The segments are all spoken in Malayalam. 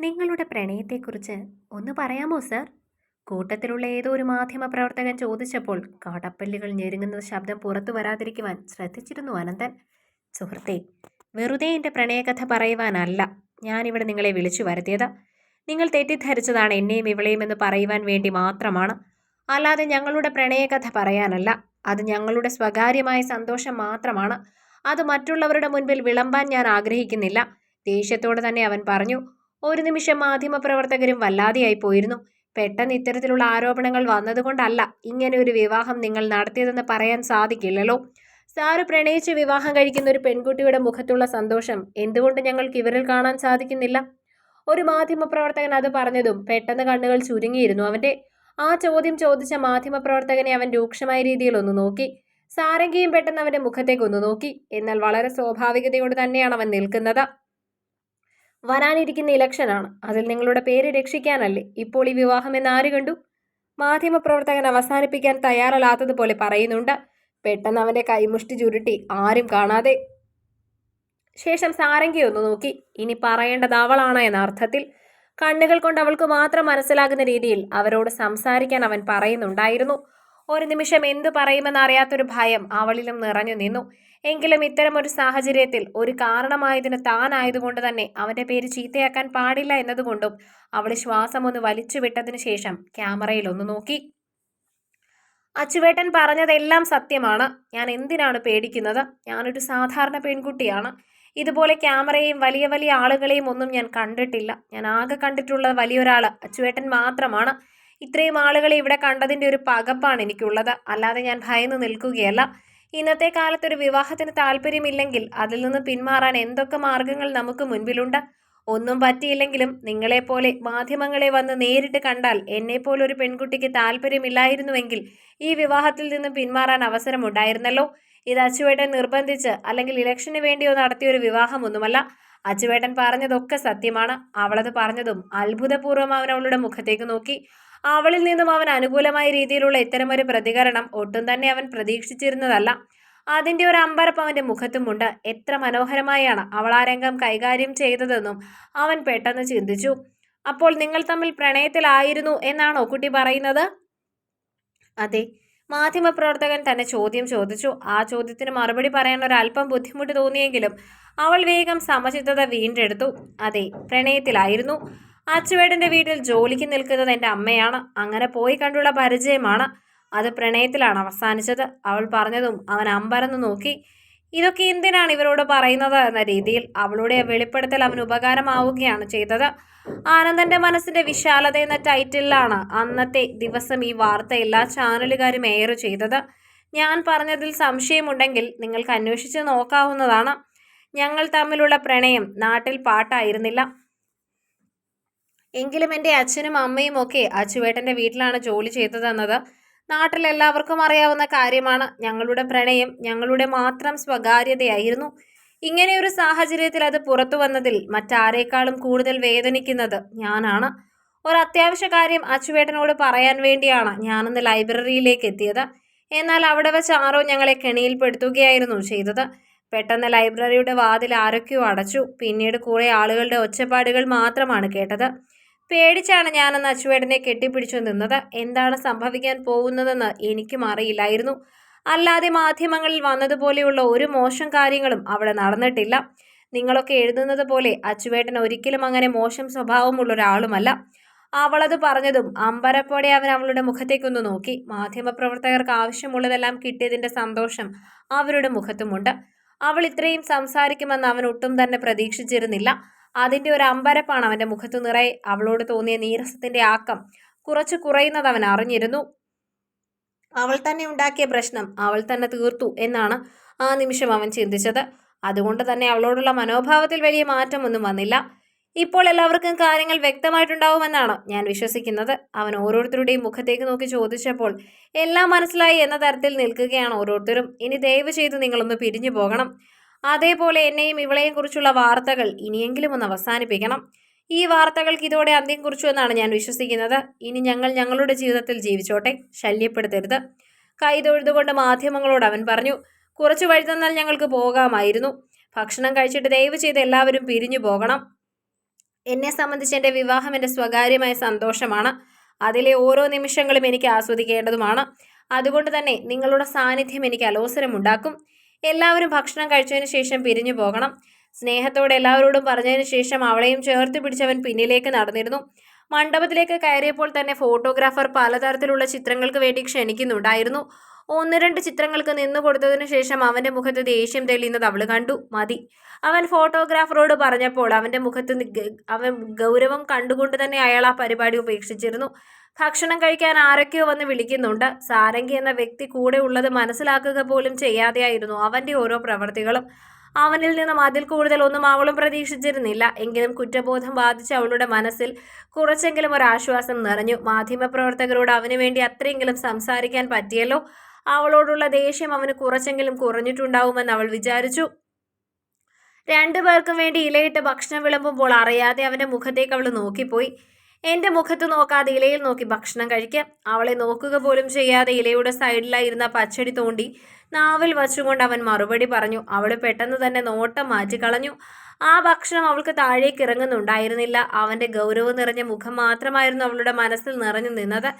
നിങ്ങളുടെ പ്രണയത്തെക്കുറിച്ച് ഒന്ന് പറയാമോ സർ? കൂട്ടത്തിലുള്ള ഏതോ ഒരു മാധ്യമ പ്രവർത്തകൻ ചോദിച്ചപ്പോൾ കാടപ്പല്ലുകൾ ഞെരുങ്ങുന്ന ശബ്ദം പുറത്തു വരാതിരിക്കുവാൻ ശ്രദ്ധിച്ചിരുന്നു അനന്തൻ. സുഹൃത്തെ വെറുതെ എന്റെ പ്രണയകഥ പറയുവാനല്ല ഞാനിവിടെ നിങ്ങളെ വിളിച്ചു വരുത്തിയത്. നിങ്ങൾ തെറ്റിദ്ധരിച്ചതാണ് എന്നെയും ഇവളെയും എന്ന് പറയുവാൻ വേണ്ടി മാത്രമാണ്. അല്ലാതെ ഞങ്ങളുടെ പ്രണയകഥ പറയാനല്ല. അത് ഞങ്ങളുടെ സ്വകാര്യമായ സന്തോഷം മാത്രമാണ്. അത് മറ്റുള്ളവരുടെ മുൻപിൽ വിളമ്പാൻ ഞാൻ ആഗ്രഹിക്കുന്നില്ല. ദേഷ്യത്തോടെ തന്നെ അവൻ പറഞ്ഞു ഒരു നിമിഷം മാധ്യമപ്രവർത്തകരും വല്ലാതെയായി പോയിരുന്നു. പെട്ടെന്ന് ഇത്തരത്തിലുള്ള ആരോപണങ്ങൾ വന്നതുകൊണ്ടല്ല ഇങ്ങനെ ഒരു വിവാഹം നിങ്ങൾ നടത്തിയതെന്ന് പറയാൻ സാധിക്കില്ലല്ലോ. സാറ് പ്രണയിച്ച് വിവാഹം കഴിക്കുന്ന ഒരു പെൺകുട്ടിയുടെ മുഖത്തുള്ള സന്തോഷം എന്തുകൊണ്ട് ഞങ്ങൾക്ക് ഇവരിൽ കാണാൻ സാധിക്കുന്നില്ല? ഒരു മാധ്യമപ്രവർത്തകൻ അത് പറഞ്ഞതും പെട്ടെന്ന് കണ്ണുകൾ ചുരുങ്ങിയിരുന്നു അവന്റെ ആ ചോദ്യം ചോദിച്ച മാധ്യമപ്രവർത്തകനെ അവൻ രൂക്ഷമായ രീതിയിൽ ഒന്ന് നോക്കി. സാരംഗിയും പെട്ടെന്ന് അവന്റെ മുഖത്തേക്ക് ഒന്ന് നോക്കി. എന്നാൽ വളരെ സ്വാഭാവികതയോട് തന്നെയാണ് അവൻ നിൽക്കുന്നത്. വരാനിരിക്കുന്ന ഇലക്ഷനാണ്. അതിൽ നിങ്ങളുടെ പേര് രക്ഷിക്കാനല്ലേ? ഇപ്പോൾ ഈ വിവാഹം എന്ന് ആര് കണ്ടു? മാധ്യമപ്രവർത്തകൻ അവസാനിപ്പിക്കാൻ തയ്യാറല്ലാത്തതുപോലെ പറയുന്നുണ്ട്. പെട്ടെന്ന് അവന്റെ കൈമുഷ്ടി ചുരുട്ടി. ആരും കാണാതെ. ശേഷം സാരംഗി ഒന്ന് നോക്കി. ഇനി പറയേണ്ടത് അവളാണ് എന്ന അർത്ഥത്തിൽ കണ്ണുകൾ കൊണ്ട് അവൾക്ക് മാത്രം മനസ്സിലാകുന്ന രീതിയിൽ അവരോട് സംസാരിക്കാൻ അവൻ പറയുന്നുണ്ടായിരുന്നു. ഒരു നിമിഷം എന്തു പറയുമെന്ന് അറിയാത്തൊരു ഭയം അവളിലും നിറഞ്ഞു നിന്നു. എങ്കിലും ഇത്തരം ഒരു സാഹചര്യത്തിൽ ഒരു കാരണമായതിന് താനായതുകൊണ്ട് തന്നെ അവന്റെ പേര് ചീത്തയാക്കാൻ പാടില്ല എന്നതുകൊണ്ടും അവൾ ശ്വാസം ഒന്ന് വലിച്ചു വിട്ടതിനു ശേഷം ക്യാമറയിൽ ഒന്ന് നോക്കി. അച്ചുവേട്ടൻ പറഞ്ഞതെല്ലാം സത്യമാണ്. ഞാൻ എന്തിനാണ് പേടിക്കുന്നത്? ഞാനൊരു സാധാരണ പെൺകുട്ടിയാണ്. ഇതുപോലെ ക്യാമറയും വലിയ വലിയ ആളുകളെയും ഒന്നും ഞാൻ കണ്ടിട്ടില്ല. ഞാൻ ആകെ കണ്ടിട്ടുള്ള വലിയൊരാൾ അച്ചുവേട്ടൻ മാത്രമാണ്. ഇത്രയും ആളുകളെ ഇവിടെ കണ്ടതിന്റെ ഒരു പകപ്പാണ് എനിക്കുള്ളത്. അല്ലാതെ ഞാൻ ഭയന്ന് നിൽക്കുകയല്ല. ഇന്നത്തെ കാലത്ത് ഒരു വിവാഹത്തിന് താല്പര്യമില്ലെങ്കിൽ അതിൽ നിന്ന് പിന്മാറാൻ എന്തൊക്കെ മാർഗങ്ങൾ നമുക്ക് മുൻപിലുണ്ട്? ഒന്നും പറ്റിയില്ലെങ്കിലും നിങ്ങളെപ്പോലെ മാധ്യമങ്ങളെ വന്ന് നേരിട്ട് കണ്ടാൽ എന്നെപ്പോലെ ഒരു പെൺകുട്ടിക്ക് താല്പര്യമില്ലായിരുന്നുവെങ്കിൽ ഈ വിവാഹത്തിൽ നിന്ന് പിന്മാറാൻ അവസരമുണ്ടായിരുന്നല്ലോ. ഇത് അച്ചുവേട്ടൻ നിർബന്ധിച്ച് അല്ലെങ്കിൽ ഇലക്ഷന് വേണ്ടിയോ നടത്തിയ ഒരു വിവാഹമൊന്നുമല്ല. അച്ചുവേട്ടൻ പറഞ്ഞതൊക്കെ സത്യമാണ്. അവളത് പറഞ്ഞതും അത്ഭുതപൂർവം അവൻ അവളുടെ മുഖത്തേക്ക് നോക്കി. അവളിൽ നിന്നും അവൻ അനുകൂലമായ രീതിയിലുള്ള ഇത്തരമൊരു പ്രതികരണം ഒട്ടും തന്നെ അവൻ പ്രതീക്ഷിച്ചിരുന്നതല്ല. അതിന്റെ ഒരു അമ്പരപ്പ് അവന്റെ മുഖത്തുമുണ്ട്. എത്ര മനോഹരമായാണ് അവൾ ആ രംഗം കൈകാര്യം ചെയ്തതെന്നും അവൻ പെട്ടെന്ന് ചിന്തിച്ചു. അപ്പോൾ നിങ്ങൾ തമ്മിൽ പ്രണയത്തിലായിരുന്നു എന്നാണോ കുട്ടി പറയുന്നത്? അതെ. മാധ്യമപ്രവർത്തകൻ തന്നെ ചോദ്യം ചോദിച്ചു. ആ ചോദ്യത്തിന് മറുപടി പറയാൻ ഒരല്പം ബുദ്ധിമുട്ട് തോന്നിയെങ്കിലും അവൾ വേഗം സമചിത്തത വീണ്ടെടുത്തു. അതെ പ്രണയത്തിലായിരുന്നു. അച്ചുവേടന്റെ വീട്ടിൽ ജോലിക്ക് നിൽക്കുന്നത് എന്റെ അമ്മയാണ്. അങ്ങനെ പോയി കണ്ടുള്ള പരിചയമാണ് അത് പ്രണയത്തിലാണ് അവസാനിച്ചത്. അവൾ പറഞ്ഞതും അവൻ അമ്പരന്ന് നോക്കി. ഇതൊക്കെ എന്തിനാണ് ഇവരോട് പറയുന്നത്? എന്ന രീതിയിൽ അവളുടെ വെളിപ്പെടുത്തൽ അവന് ഉപകാരമാവുകയാണ് ചെയ്തത്. ആനന്ദന്റെ മനസ്സിന്റെ വിശാലത എന്ന ടൈറ്റിലാണ് അന്നത്തെ ദിവസം ഈ വാർത്ത എല്ലാ ചാനലുകാരും എയർ ചെയ്തത്. ഞാൻ പറഞ്ഞതിൽ സംശയമുണ്ടെങ്കിൽ നിങ്ങൾക്ക് അന്വേഷിച്ച് നോക്കാവുന്നതാണ്. ഞങ്ങൾ തമ്മിലുള്ള പ്രണയം നാട്ടിൽ പാട്ടായിരുന്നില്ല. എങ്കിലും എന്റെ അച്ഛനും അമ്മയും ഒക്കെ അച്ചുവേട്ടന്റെ വീട്ടിലാണ് ജോലി ചെയ്തതെന്നത്. നാട്ടിലെല്ലാവർക്കും അറിയാവുന്ന കാര്യമാണ്. ഞങ്ങളുടെ പ്രണയം ഞങ്ങളുടെ മാത്രം സ്വകാര്യതയായിരുന്നു. ഇങ്ങനെയൊരു സാഹചര്യത്തിൽ അത് പുറത്തു വന്നതിൽ മറ്റാരേക്കാളും കൂടുതൽ വേദനിക്കുന്നത് ഞാനാണ്. ഒരു അത്യാവശ്യ കാര്യം അച്ചുവേട്ടനോട് പറയാൻ വേണ്ടിയാണ് ഞാനിന്ന് ലൈബ്രറിയിലേക്ക് എത്തിയത്. എന്നാൽ അവിടെ വെച്ച് ആരോ ഞങ്ങളെ കെണിയിൽപ്പെടുത്തുകയായിരുന്നു ചെയ്തത്. പെട്ടെന്ന് ലൈബ്രറിയുടെ വാതിൽ ആരൊക്കെയോ അടച്ചു. പിന്നീട് കുറേ ആളുകളുടെ ഒച്ചപ്പാടുകൾ മാത്രമാണ് കേട്ടത്. പേടിച്ചാണ് ഞാനെന്ന് അച്ചുവേടനെ കെട്ടിപ്പിടിച്ചു നിന്നത്. എന്താണ് സംഭവിക്കാൻ പോകുന്നതെന്ന് എനിക്കും അറിയില്ലായിരുന്നു. അല്ലാതെ മാധ്യമങ്ങളിൽ വന്നതുപോലെയുള്ള ഒരു മോശം കാര്യങ്ങളും അവിടെ നടന്നിട്ടില്ല. നിങ്ങളൊക്കെ എഴുതുന്നത് പോലെ അച്ചുവേട്ടൻ ഒരിക്കലും അങ്ങനെ മോശം സ്വഭാവമുള്ള ഒരാളുമല്ല. അവളത് പറഞ്ഞതും അമ്പരപ്പോടെ അവൻ അവളുടെ മുഖത്തേക്കൊന്ന് നോക്കി. മാധ്യമപ്രവർത്തകർക്ക് ആവശ്യമുള്ളതെല്ലാം കിട്ടിയതിന്റെ സന്തോഷം അവരുടെ മുഖത്തുമുണ്ട്. അവൾ ഇത്രയും സംസാരിക്കുമെന്ന് അവൻ ഒട്ടും തന്നെ പ്രതീക്ഷിച്ചിരുന്നില്ല. അതിന്റെ ഒരു അമ്പരപ്പാണ് അവന്റെ മുഖത്തു നിറയെ. അവളോട് തോന്നിയ നീരസത്തിന്റെ ആക്കം കുറച്ച് കുറയുന്നത് അവൻ അറിഞ്ഞിരുന്നു. അവൾ തന്നെ ഉണ്ടാക്കിയ പ്രശ്നം അവൾ തന്നെ തീർത്തു എന്നാണ് ആ നിമിഷം അവൻ ചിന്തിച്ചത്. അതുകൊണ്ട് തന്നെ അവളോടുള്ള മനോഭാവത്തിൽ വലിയ മാറ്റമൊന്നും വന്നില്ല. ഇപ്പോൾ എല്ലാവർക്കും കാര്യങ്ങൾ വ്യക്തമായിട്ടുണ്ടാവുമെന്നാണ് ഞാൻ വിശ്വസിക്കുന്നത്. അവൻ ഓരോരുത്തരുടെയും മുഖത്തേക്ക് നോക്കി ചോദിച്ചപ്പോൾ എല്ലാം മനസ്സിലായി എന്ന തരത്തിൽ നിൽക്കുകയാണ് ഓരോരുത്തരും. ഇനി ദയവ് ചെയ്ത് നിങ്ങളൊന്ന് പിരിഞ്ഞു പോകണം. അതേപോലെ എന്നെയും ഇവളെയും കുറിച്ചുള്ള വാർത്തകൾ ഇനിയെങ്കിലും ഒന്ന് അവസാനിപ്പിക്കണം. ഈ വാർത്തകൾക്ക് ഇതോടെ അന്ത്യം കുറിച്ചു എന്നാണ് ഞാൻ വിശ്വസിക്കുന്നത്. ഇനി ഞങ്ങൾ ഞങ്ങളുടെ ജീവിതത്തിൽ ജീവിച്ചോട്ടെ ശല്യപ്പെടുത്തരുത്. കൈതൊഴുതുകൊണ്ട് മാധ്യമങ്ങളോട് അവൻ പറഞ്ഞു കുറച്ച് വഴി തന്നാൽ ഞങ്ങൾക്ക് പോകാമായിരുന്നു. ഭക്ഷണം കഴിച്ചിട്ട് ദയവ് ചെയ്ത് എല്ലാവരും പിരിഞ്ഞു പോകണം. എന്നെ സംബന്ധിച്ച് എന്റെ വിവാഹം എന്റെ സ്വകാര്യമായ സന്തോഷമാണ്. അതിലെ ഓരോ നിമിഷങ്ങളും എനിക്ക് ആസ്വദിക്കേണ്ടതുമാണ്. അതുകൊണ്ട് തന്നെ നിങ്ങളുടെ സാന്നിധ്യം എനിക്ക് അലോസരമുണ്ടാക്കും. എല്ലാവരും ഭക്ഷണം കഴിച്ചതിന് ശേഷം പിരിഞ്ഞു പോകണം. സ്നേഹത്തോടെ എല്ലാവരോടും പറഞ്ഞതിന് ശേഷം അവളെയും ചേർത്ത് പിടിച്ചവൻ പിന്നിലേക്ക് നടന്നിരുന്നു. മണ്ഡപത്തിലേക്ക് കയറിയപ്പോൾ തന്നെ ഫോട്ടോഗ്രാഫർ പലതരത്തിലുള്ള ചിത്രങ്ങൾക്ക് വേണ്ടി ക്ഷണിക്കുന്നുണ്ടായിരുന്നു. ഒന്ന് രണ്ട് ചിത്രങ്ങൾക്ക് നിന്നു കൊടുത്തതിനു ശേഷം അവന്റെ മുഖത്ത് ദേഷ്യം തെളിയുന്നത് അവൾ കണ്ടു. മതി. അവൻ ഫോട്ടോഗ്രാഫറോട് പറഞ്ഞപ്പോൾ അവന്റെ മുഖത്ത് അവൻ ഗൗരവം കണ്ടുകൊണ്ട് തന്നെ അയാൾ ആ പരിപാടി ഉപേക്ഷിച്ചിരുന്നു. ഭക്ഷണം കഴിക്കാൻ ആരൊക്കെയോ വന്ന് വിളിക്കുന്നുണ്ട്. സാരംഗി എന്ന വ്യക്തി കൂടെ ഉള്ളത് മനസ്സിലാക്കുക പോലും ചെയ്യാതെയായിരുന്നു അവന്റെ ഓരോ പ്രവൃത്തികളും അവനിൽ നിന്നും അതിൽ കൂടുതൽ ഒന്നും അവളും പ്രതീക്ഷിച്ചിരുന്നില്ല. എങ്കിലും കുറ്റബോധം ബാധിച്ച അവളുടെ മനസ്സിൽ കുറച്ചെങ്കിലും ഒരു ആശ്വാസം നിറഞ്ഞു. മാധ്യമപ്രവർത്തകരോട് അവന് വേണ്ടി അത്രയെങ്കിലും സംസാരിക്കാൻ പറ്റിയല്ലോ? അവളോടുള്ള ദേഷ്യം അവന് കുറച്ചെങ്കിലും കുറഞ്ഞിട്ടുണ്ടാവുമെന്ന് അവൾ വിചാരിച്ചു. രണ്ടു പേർക്കും വേണ്ടി ഇലയിട്ട് ഭക്ഷണം വിളമ്പുമ്പോൾ അറിയാതെ അവന്റെ മുഖത്തേക്ക് അവൾ നോക്കിപ്പോയി. എന്റെ മുഖത്ത് നോക്കാതെ ഇലയിൽ നോക്കി ഭക്ഷണം കഴിക്കാം. അവളെ നോക്കുക പോലും ചെയ്യാതെ ഇലയുടെ സൈഡിലായിരുന്ന പച്ചടി തോണ്ടി നാവിൽ വച്ചുകൊണ്ട് അവൻ മറുപടി പറഞ്ഞു. അവൾ പെട്ടെന്ന് തന്നെ നോട്ടം മാറ്റിക്കളഞ്ഞു. ആ ഭക്ഷണം അവൾക്ക് താഴേക്ക് ഇറങ്ങുന്നുണ്ടായിരുന്നില്ല. അവന്റെ ഗൗരവം നിറഞ്ഞ മുഖം മാത്രമായിരുന്നു അവളുടെ മനസ്സിൽ നിറഞ്ഞു നിന്നത്.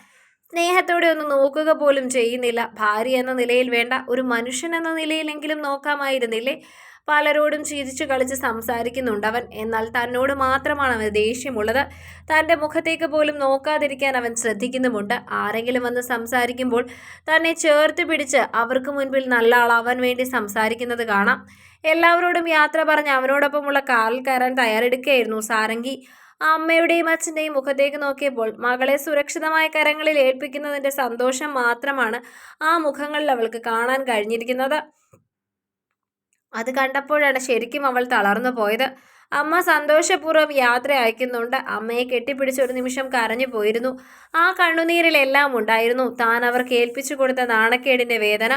സ്നേഹത്തോടെ ഒന്ന് നോക്കുക പോലും ചെയ്യുന്നില്ല. ഭാര്യ എന്ന നിലയിൽ വേണ്ട. ഒരു മനുഷ്യൻ എന്ന നിലയിലെങ്കിലും നോക്കാമായിരുന്നില്ലേ? പലരോടും ചിരിച്ചു കളിച്ച് സംസാരിക്കുന്നുണ്ട് അവൻ. എന്നാൽ തന്നോട് മാത്രമാണ് അവന് ദേഷ്യമുള്ളത്. തന്റെ മുഖത്തേക്ക് പോലും നോക്കാതിരിക്കാൻ അവൻ ശ്രദ്ധിക്കുന്നുമുണ്ട്. ആരെങ്കിലും വന്ന് സംസാരിക്കുമ്പോൾ തന്നെ ചേർത്ത് പിടിച്ച് അവർക്ക് മുൻപിൽ നല്ല ആളാവാൻ വേണ്ടി സംസാരിക്കുന്നത് കാണാം. എല്ലാവരോടും യാത്ര പറഞ്ഞ് അവനോടൊപ്പമുള്ള കാറിൽ കയറാൻ തയ്യാറെടുക്കുകയായിരുന്നു സാരംഗി. അമ്മയുടെയും അച്ഛന്റെയും മുഖത്തേക്ക് നോക്കിയപ്പോൾ മകളെ സുരക്ഷിതമായ കരങ്ങളിൽ ഏൽപ്പിക്കുന്നതിന്റെ സന്തോഷം മാത്രമാണ് ആ മുഖങ്ങളിൽ അവൾക്ക് കാണാൻ കഴിഞ്ഞിരിക്കുന്നത്. അത് കണ്ടപ്പോഴാണ് ശരിക്കും അവൾ തളർന്നു പോയത്. അമ്മ സന്തോഷപൂർവം യാത്ര അയക്കുന്നുണ്ട്. അമ്മയെ കെട്ടിപ്പിടിച്ച് ഒരു നിമിഷം കരഞ്ഞു പോയിരുന്നു. ആ കണ്ണുനീരിലെല്ലാം ഉണ്ടായിരുന്നു. താൻ അവർക്ക് ഏൽപ്പിച്ചു കൊടുത്ത നാണക്കേടിന്റെ വേദന.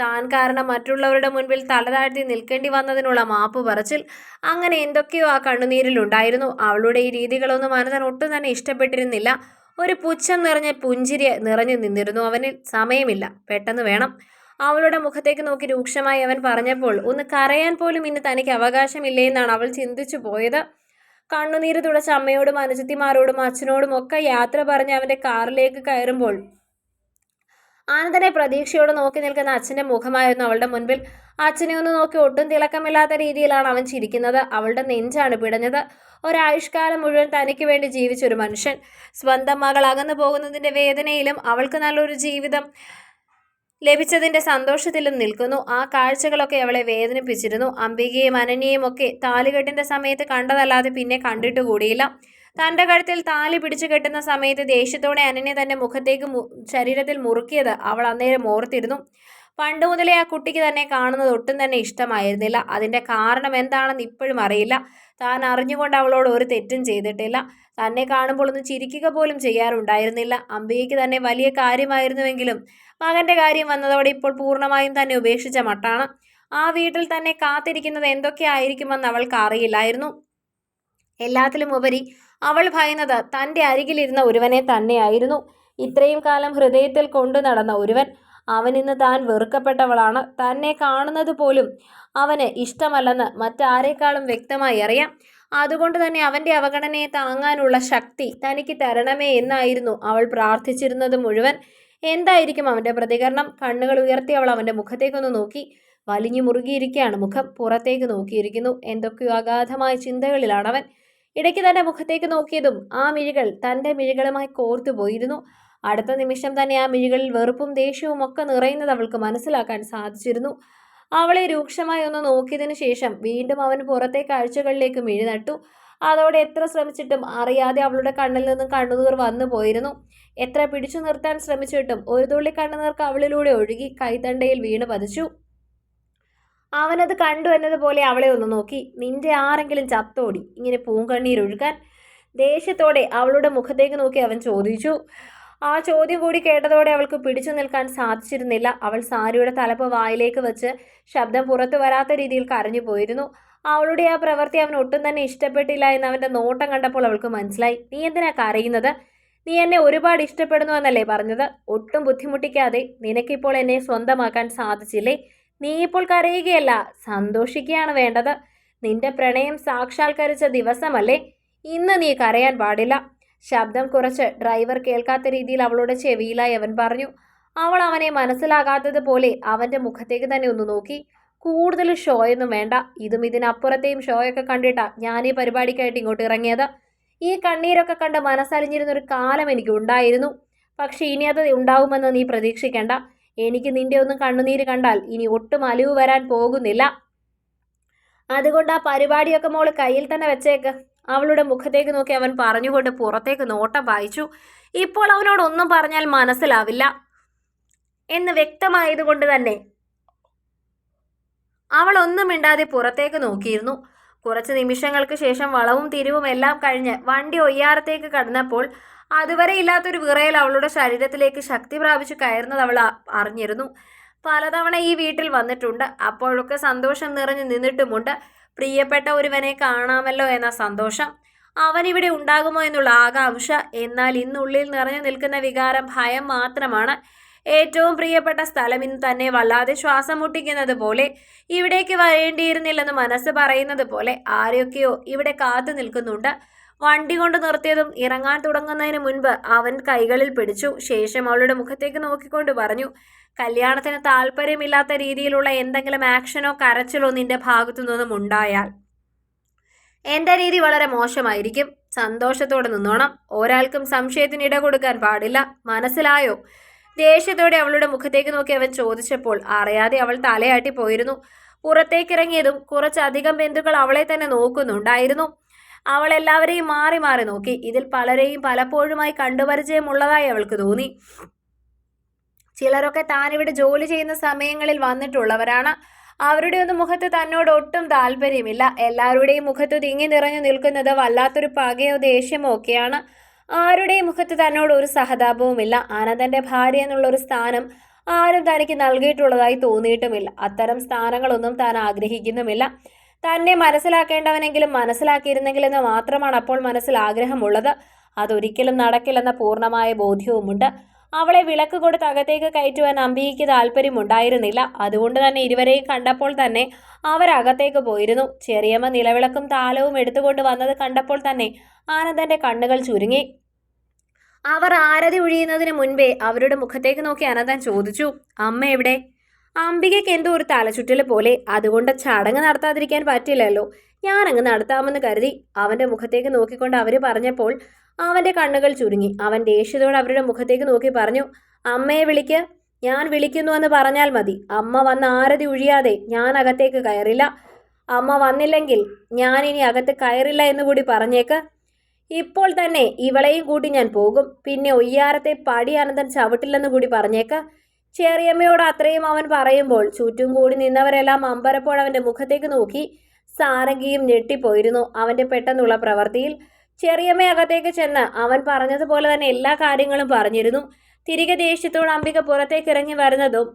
താൻ കാരണം മറ്റുള്ളവരുടെ മുൻപിൽ തലതാഴ്ത്തി നിൽക്കേണ്ടി വന്നതിനുള്ള മാപ്പ് പറച്ചിൽ. അങ്ങനെ എന്തൊക്കെയോ ആ കണ്ണുനീരിലുണ്ടായിരുന്നു അവളുടെ ഈ രീതികളൊന്നും അനന്തൻ ഒട്ടും തന്നെ ഇഷ്ടപ്പെട്ടിരുന്നില്ല. ഒരു പുച്ഛം നിറഞ്ഞ പുഞ്ചിരി നിറഞ്ഞു നിന്നിരുന്നു. അവനിൽ സമയമില്ല. പെട്ടെന്ന് വേണം. അവളുടെ മുഖത്തേക്ക് നോക്കി രൂക്ഷമായി അവൻ പറഞ്ഞപ്പോൾ ഒന്ന് കരയാൻ പോലും ഇന്ന് തനിക്ക് അവകാശമില്ലേ എന്നാണ് അവൾ ചിന്തിച്ചു പോയത്. കണ്ണുനീര് തുടച്ച അമ്മയോടും അനുജത്തിമാരോടും അച്ഛനോടും ഒക്കെ യാത്ര പറഞ്ഞ് അവന്റെ കാറിലേക്ക് കയറുമ്പോൾ ആനന്ദനെ പ്രതീക്ഷയോടെ നോക്കി നിൽക്കുന്ന അച്ഛന്റെ മുഖമായിരുന്നു അവളുടെ മുൻപിൽ. അച്ഛനെ ഒന്ന് നോക്കി ഒട്ടും തിളക്കമില്ലാത്ത രീതിയിലാണ് അവൻ ചിരിക്കുന്നത്. അവളുടെ നെഞ്ചാണ് പിടഞ്ഞത്. ഒരായുഷ്കാലം മുഴുവൻ തനിക്ക് വേണ്ടി ജീവിച്ചൊരു മനുഷ്യൻ. സ്വന്തം മകൾ അകന്നു പോകുന്നതിന്റെ വേദനയിലും അവൾക്ക് നല്ലൊരു ജീവിതം ലഭിച്ചതിന്റെ സന്തോഷത്തിലും നിൽക്കുന്നു. ആ കാഴ്ചകളൊക്കെ അവളെ വേദനിപ്പിച്ചിരുന്നു. അംബികയും അനന്യയും ഒക്കെ താലികെട്ടിന്റെ സമയത്ത് കണ്ടതല്ലാതെ പിന്നെ കണ്ടിട്ട് കൂടിയില്ല. തന്റെ കഴുത്തിൽ താലി പിടിച്ചു കെട്ടുന്ന സമയത്ത് ദേഷ്യത്തോടെ അനന്യ തന്റെ മുഖത്തേക്ക് ശരീരത്തിൽ മുറുക്കിയത് അവൾ അന്നേരം ഓർത്തിരുന്നു. പണ്ട് മുതലേ ആ കുട്ടിക്ക് തന്നെ കാണുന്നത് ഒട്ടും തന്നെ ഇഷ്ടമായിരുന്നില്ല. അതിന്റെ കാരണം എന്താണെന്ന് ഇപ്പോഴും അറിയില്ല. താൻ അറിഞ്ഞുകൊണ്ട് അവളോട് ഒരു തെറ്റും ചെയ്തിട്ടില്ല. തന്നെ കാണുമ്പോൾ ഒന്ന് ചിരിക്കുക പോലും ചെയ്യാറുണ്ടായിരുന്നില്ല. അംബികയ്ക്ക് തന്നെ വലിയ കാര്യമായിരുന്നുവെങ്കിലും മകന്റെ കാര്യം വന്നതോടെ ഇപ്പോൾ പൂർണമായും തന്നെ ഉപേക്ഷിച്ച മട്ടാണ്. ആ വീട്ടിൽ തന്നെ കാത്തിരിക്കുന്നത് എന്തൊക്കെ ആയിരിക്കുമെന്ന് അവൾക്ക് അറിയില്ലായിരുന്നു. എല്ലാത്തിലും ഉപരി അവൾ ഭയന്നത് തന്റെ അരികിലിരുന്ന ഒരുവനെ തന്നെയായിരുന്നു. ഇത്രയും കാലം ഹൃദയത്തിൽ കൊണ്ടു നടന്ന ഒരുവൻ അവൻ ഇന്ന് താൻ വെറുക്കപ്പെട്ടവളാണ്. തന്നെ കാണുന്നത് പോലും അവന് ഇഷ്ടമല്ലെന്ന് മറ്റാരേക്കാളും വ്യക്തമായി അറിയാം. അതുകൊണ്ട് തന്നെ അവന്റെ അവഗണനയെ താങ്ങാനുള്ള ശക്തി തനിക്ക് തരണമേ എന്നായിരുന്നു അവൾ പ്രാർത്ഥിച്ചിരുന്നത് മുഴുവൻ. എന്തായിരിക്കും അവന്റെ പ്രതികരണം? കണ്ണുകൾ ഉയർത്തി അവൾ അവന്റെ മുഖത്തേക്കൊന്ന് നോക്കി. വലിഞ്ഞു മുറുകിയിരിക്കുകയാണ് മുഖം. പുറത്തേക്ക് നോക്കിയിരിക്കുന്നു. എന്തൊക്കെയോ അഗാധമായ ചിന്തകളിലാണവൻ. ഇടയ്ക്ക് തന്റെ മുഖത്തേക്ക് നോക്കിയതും ആ മിഴികൾ തന്റെ മിഴികളുമായി കോർത്തുപോയിരുന്നു. അടുത്ത നിമിഷം തന്നെ ആ മിഴികളിൽ വെറുപ്പും ദേഷ്യവും ഒക്കെ നിറയുന്നത് അവൾക്ക് മനസ്സിലാക്കാൻ സാധിച്ചിരുന്നു. അവളെ രൂക്ഷമായി ഒന്ന് നോക്കിയതിനു ശേഷം വീണ്ടും അവൻ പുറത്തെ കാഴ്ചകളിലേക്ക് മിഴി നട്ടു. അതോടെ എത്ര ശ്രമിച്ചിട്ടും അറിയാതെ അവളുടെ കണ്ണിൽ നിന്നും കണ്ണുനീർ വന്നു പോയിരുന്നു. എത്ര പിടിച്ചു നിർത്താൻ ശ്രമിച്ചിട്ടും ഒരു തുള്ളി കണ്ണുനീർ കവളിലൂടെ ഒഴുകി കൈത്തണ്ടയിൽ വീണ് പതിച്ചു. അവനത് കണ്ടു എന്നതുപോലെ അവളെ ഒന്ന് നോക്കി. നിന്റെ ആരെങ്കിലും ചത്തോടി? ഇങ്ങനെ പൂങ്കണ്ണീരൊഴുകാൻ ദേഷ്യത്തോടെ അവളുടെ മുഖത്തേക്ക് നോക്കി അവൻ ചോദിച്ചു. ആ ചോദ്യം കൂടി കേട്ടതോടെ അവൾക്ക് പിടിച്ചു നിൽക്കാൻ സാധിച്ചിരുന്നില്ല. അവൾ സാരിയുടെ തലപ്പ് വായിലേക്ക് വെച്ച് ശബ്ദം പുറത്തു വരാത്ത രീതിയിൽ കരഞ്ഞു പോയിരുന്നു. അവളുടെ ആ പ്രവൃത്തി അവൻ ഒട്ടും തന്നെ ഇഷ്ടപ്പെട്ടില്ല എന്ന് അവന്റെ നോട്ടം കണ്ടപ്പോൾ അവൾക്ക് മനസ്സിലായി. നീ എന്തിനാ കരയുന്നത്? നീ എന്നെ ഒരുപാട് ഇഷ്ടപ്പെടുന്നു എന്നല്ലേ പറഞ്ഞത്? ഒട്ടും ബുദ്ധിമുട്ടിക്കാതെ നിനക്കിപ്പോൾ എന്നെ സ്വന്തമാക്കാൻ സാധിച്ചില്ലേ? നീ ഇപ്പോൾ കരയുകയല്ല സന്തോഷിക്കുകയാണ് വേണ്ടത്. നിന്റെ പ്രണയം സാക്ഷാത്കരിച്ച ദിവസമല്ലേ? ഇന്ന് നീ കരയാൻ പാടില്ല. ശബ്ദം കുറച്ച് ഡ്രൈവർ കേൾക്കാത്ത രീതിയിൽ അവളുടെ ചെവിയിലായി അവൻ പറഞ്ഞു അവൾ അവനെ മനസ്സിലാകാത്തതുപോലെ അവന്റെ മുഖത്തേക്ക് തന്നെ ഒന്ന് നോക്കി. കൂടുതൽ ഷോയൊന്നും വേണ്ട. ഇതും ഇതിനപ്പുറത്തെയും ഷോയൊക്കെ കണ്ടിട്ടാ ഞാൻ ഈ പരിപാടിക്കായിട്ട് ഇങ്ങോട്ട് ഇറങ്ങിയത്. ഈ കണ്ണീരൊക്കെ കണ്ട് മനസ്സലിഞ്ഞിരുന്നൊരു കാലം എനിക്ക് ഉണ്ടായിരുന്നു. പക്ഷെ ഇനി അത് ഉണ്ടാവുമെന്ന് നീ പ്രതീക്ഷിക്കേണ്ട. എനിക്ക് നിന്റെ ഒന്നും കണ്ണുനീര് കണ്ടാൽ ഇനി ഒട്ടും അലിവ് വരാൻ പോകുന്നില്ല. അതുകൊണ്ട് ആ പരിപാടിയൊക്കെ മോൾ കയ്യിൽ തന്നെ വെച്ചേക്ക്. അവളുടെ മുഖത്തേക്ക് നോക്കി അവൻ പറഞ്ഞുകൊണ്ട് പുറത്തേക്ക് നോട്ടം വായിച്ചു. ഇപ്പോൾ അവനോടൊന്നും പറഞ്ഞാൽ മനസ്സിലാവില്ല. എന്ന് വ്യക്തമായതുകൊണ്ട് തന്നെ അവൾ ഒന്നും മിണ്ടാതെ പുറത്തേക്ക് നോക്കിയിരുന്നു. കുറച്ച് നിമിഷങ്ങൾക്ക് ശേഷം വളവും തിരിവും എല്ലാം കഴിഞ്ഞ് വണ്ടി ഒയ്യാറത്തേക്ക് കടന്നപ്പോൾ അതുവരെ ഇല്ലാത്തൊരു വിറയൽ അവളുടെ ശരീരത്തിലേക്ക് ശക്തി പ്രാപിച്ചു കയറുന്നത് അവൾ അറിഞ്ഞിരുന്നു. പലതവണ ഈ വീട്ടിൽ വന്നിട്ടുണ്ട്. അപ്പോഴൊക്കെ സന്തോഷം നിറഞ്ഞു നിന്നിട്ടുമുണ്ട്. പ്രിയപ്പെട്ട ഒരുവനെ കാണാമല്ലോ എന്ന സന്തോഷം അവൻ ഇവിടെ ഉണ്ടാകുമോ എന്നുള്ള ആകാംക്ഷ. എന്നാൽ ഇന്നുള്ളിൽ നിറഞ്ഞു നിൽക്കുന്ന വികാരം ഭയം മാത്രമാണ്. ഏറ്റവും പ്രിയപ്പെട്ട സ്ഥലം ഇന്ന് തന്നെ വല്ലാതെ ശ്വാസം മുട്ടിക്കുന്നത് പോലെ ഇവിടേക്ക് വരേണ്ടിയിരുന്നില്ലെന്ന് മനസ്സ് പറയുന്നത് പോലെ ആരൊക്കെയോ ഇവിടെ കാത്തു നിൽക്കുന്നുണ്ട്. വണ്ടി കൊണ്ട് നിർത്തിയതും ഇറങ്ങാൻ തുടങ്ങുന്നതിന് മുൻപ് അവൻ കൈകളിൽ പിടിച്ചു. ശേഷം അവളുടെ മുഖത്തേക്ക് നോക്കിക്കൊണ്ട് പറഞ്ഞു കല്യാണത്തിന് താല്പര്യമില്ലാത്ത രീതിയിലുള്ള എന്തെങ്കിലും ആക്ഷനോ കരച്ചിലോ നിന്റെ ഭാഗത്തു നിന്നും ഉണ്ടായാൽ? എന്റെ രീതി വളരെ മോശമായിരിക്കും. സന്തോഷത്തോടെ നിന്നോണം. ഒരാൾക്കും സംശയത്തിന് ഇട കൊടുക്കാൻ പാടില്ല. മനസ്സിലായോ? ദേഷ്യത്തോടെ അവളുടെ മുഖത്തേക്ക് നോക്കി അവൻ ചോദിച്ചപ്പോൾ അറിയാതെ അവൾ തലയാട്ടി പോയിരുന്നു. പുറത്തേക്കിറങ്ങിയതും കുറച്ചധികം ബന്ധുക്കൾ അവളെ തന്നെ നോക്കുന്നുണ്ടായിരുന്നു. അവൾ എല്ലാവരെയും മാറി മാറി നോക്കി. ഇതിൽ പലരെയും പലപ്പോഴുമായി കണ്ടുപരിചയമുള്ളതായി അവൾക്ക് തോന്നി. ചിലരൊക്കെ താനിവിടെ ജോലി ചെയ്യുന്ന സമയങ്ങളിൽ വന്നിട്ടുള്ളവരാണ്. അവരുടെ ഒന്നും മുഖത്ത് തന്നോട് ഒട്ടും താല്പര്യമില്ല. എല്ലാവരുടെയും മുഖത്ത് തിങ്ങി നിറഞ്ഞു നിൽക്കുന്നത് വല്ലാത്തൊരു പകയോ ദേഷ്യമോ ഒക്കെയാണ്. ആരുടെയും മുഖത്ത് തന്നോട് ഒരു സഹതാപവുമില്ല. ആനന്ദന്റെ ഭാര്യ എന്നുള്ളൊരു സ്ഥാനം ആരും തനിക്ക് നൽകിയിട്ടുള്ളതായി തോന്നിയിട്ടുമില്ല. അത്തരം സ്ഥാനങ്ങളൊന്നും താൻ ആഗ്രഹിക്കുന്നുമില്ല. തന്നെ മനസ്സിലാക്കേണ്ടവനെങ്കിലും മനസ്സിലാക്കിയിരുന്നെങ്കിലെന്ന് മാത്രമാണ് അപ്പോൾ മനസ്സിൽ ആഗ്രഹമുള്ളത്. അതൊരിക്കലും നടക്കില്ലെന്ന പൂർണമായ ബോധ്യവുമുണ്ട്. അവളെ വിളക്ക് കൊടുത്ത് അകത്തേക്ക് കയറ്റുവാൻ അമ്പിക്ക് താല്പര്യമുണ്ടായിരുന്നില്ല അതുകൊണ്ട് തന്നെ ഇരുവരെയും കണ്ടപ്പോൾ തന്നെ അവരകത്തേക്ക് പോയിരുന്നു. ചെറിയമ്മ നിലവിളക്കും താലവും എടുത്തുകൊണ്ട് വന്നത് കണ്ടപ്പോൾ തന്നെ ആനന്ദന്റെ കണ്ണുകൾ ചുരുങ്ങി. അവർ ആരതി ഒഴിയുന്നതിന് മുൻപേ അവരുടെ മുഖത്തേക്ക് നോക്കി അനന്തൻ ചോദിച്ചു അമ്മ എവിടെ? അംബികയ്ക്ക് എന്തോ ഒരു തലചുറ്റൽ പോലെ. അതുകൊണ്ട് ചടങ്ങ് നടത്താതിരിക്കാൻ പറ്റില്ലല്ലോ. ഞാൻ ഞാനങ്ങ് നടത്താമെന്ന് കരുതി അവന്റെ മുഖത്തേക്ക് നോക്കിക്കൊണ്ട് അവർ പറഞ്ഞപ്പോൾ അവന്റെ കണ്ണുകൾ ചുരുങ്ങി. അവൻ ദേഷ്യത്തോടെ അവരുടെ മുഖത്തേക്ക് നോക്കി പറഞ്ഞു അമ്മയെ വിളിക്ക്. ഞാൻ വിളിക്കുന്നു എന്ന് പറഞ്ഞാൽ മതി. അമ്മ വന്ന് ആരതി ഒഴിയാതെ ഞാൻ അകത്തേക്ക് കയറില്ല. അമ്മ വന്നില്ലെങ്കിൽ ഞാൻ ഇനി അകത്ത് കയറില്ല എന്ന് കൂടി പറഞ്ഞേക്ക്. ഇപ്പോൾ തന്നെ ഇവളെയും കൂട്ടി ഞാൻ പോകും. പിന്നെ ഒയ്യാരത്തെ പടി അനന്തൻ ചവിട്ടില്ലെന്ന് കൂടി പറഞ്ഞേക്ക്. ചെറിയമ്മയോട് അത്രയും അവൻ പറയുമ്പോൾ ചുറ്റും കൂടി നിന്നവരെല്ലാം അമ്പരപ്പോൾ അവന്റെ മുഖത്തേക്ക് നോക്കി സാരംഗിയും ഞെട്ടിപ്പോയിരുന്നു അവന്റെ പെട്ടെന്നുള്ള പ്രവൃത്തിയിൽ. ചെറിയമ്മ അകത്തേക്ക് ചെന്ന് അവൻ പറഞ്ഞതുപോലെ തന്നെ എല്ലാ കാര്യങ്ങളും പറഞ്ഞിരുന്നു. തിരികെ ദേഷ്യത്തോട് അംബിക പുറത്തേക്ക് ഇറങ്ങി വരുന്നതും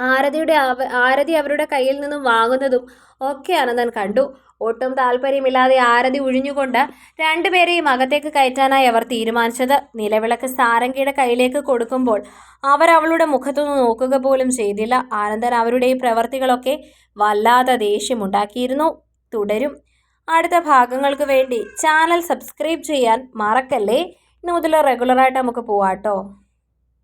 ആരതിയുടെ ആരതി അവരുടെ കയ്യിൽ നിന്നും വാങ്ങുന്നതും ഒക്കെ അനന്തൻ കണ്ടു. ഒട്ടും താല്പര്യമില്ലാതെ ആരതി ഒഴിഞ്ഞുകൊണ്ട് രണ്ടുപേരെയും അകത്തേക്ക് കയറ്റാനായി അവർ തീരുമാനിച്ചത്. നിലവിളക്ക് സാരംഗിയുടെ കയ്യിലേക്ക് കൊടുക്കുമ്പോൾ അവർ അവളുടെ മുഖത്തൊന്ന് നോക്കുക പോലും ചെയ്തില്ല. ആനന്ദൻ അവരുടെ ഈ പ്രവർത്തികളൊക്കെ വല്ലാതെ ദേഷ്യമുണ്ടാക്കിയിരുന്നു. തുടരും. അടുത്ത ഭാഗങ്ങൾക്ക് വേണ്ടി ചാനൽ സബ്സ്ക്രൈബ് ചെയ്യാൻ മറക്കല്ലേ? ഇന്ന് മുതൽ റെഗുലറായിട്ട് നമുക്ക് പോവാട്ടോ.